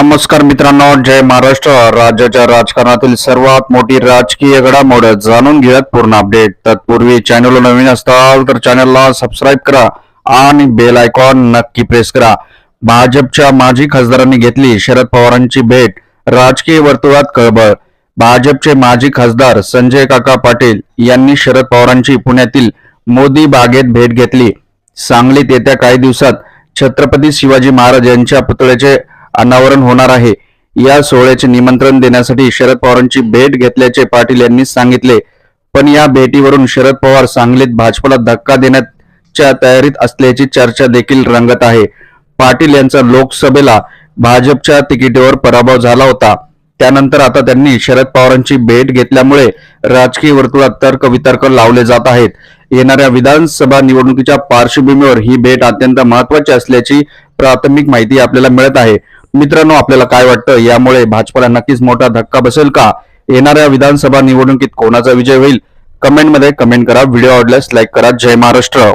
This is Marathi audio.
नमस्कार मित्रांनो जय महाराष्ट्र. राज्याच्या राजकारणातील सर्वात मोठी राजकीय घडामोड जाणून घेऊयात पूर्ण अपडेट तत्पूर्वी चॅनल नवीन असताल तर चॅनलला सबस्क्राईब करा आणि बेल आयकॉन नक्की प्रेस करा. भाजपच्या माजी खासदारांनी घेतली शरद पवारांची भेट. राजकीय वर्तुळात कळबळ भाजपचे माजी खासदार संजय काका पाटील यांनी शरद पवारांची पुण्यातील मोदी बागेत भेट घेतली. सांगलीत येत्या काही दिवसात छत्रपती शिवाजी महाराज यांच्या पुतळ्याचे अनावरण होणार आहे. या सोहळ्याचे निमंत्रण देण्यासाठी शरद पवारांची भेट घेतल्याचे पाटील यांनी सांगितले. पण या भेटीवरून शरद पवार सांगलीत भाजपला धक्का देण्याच्या तयारीत असल्याची चर्चा देखील रंगत आहे. पाटील यांचा लोकसभेला भाजपच्या तिकिटीवर पराभव झाला होता. त्यानंतर आता त्यांनी शरद पवारांची भेट घेतल्यामुळे राजकीय वर्तुळात तर्क वितर्क लावले जात आहेत. येणाऱ्या विधानसभा निवडणुकीच्या पार्श्वभूमीवर ही भेट अत्यंत महत्वाची असल्याची प्राथमिक माहिती आपल्याला मिळत आहे. मित्रांनो आपल्याला काय वाटतं? यामुळे भाजपला नक्कीच मोठा धक्का बसेल का? येणाऱ्या विधानसभा निवडणुकीत कोणाचा विजय होईल? कमेंटमध्ये कमेंट करा. व्हिडिओ आवडल्यास लाईक करा. जय महाराष्ट्र!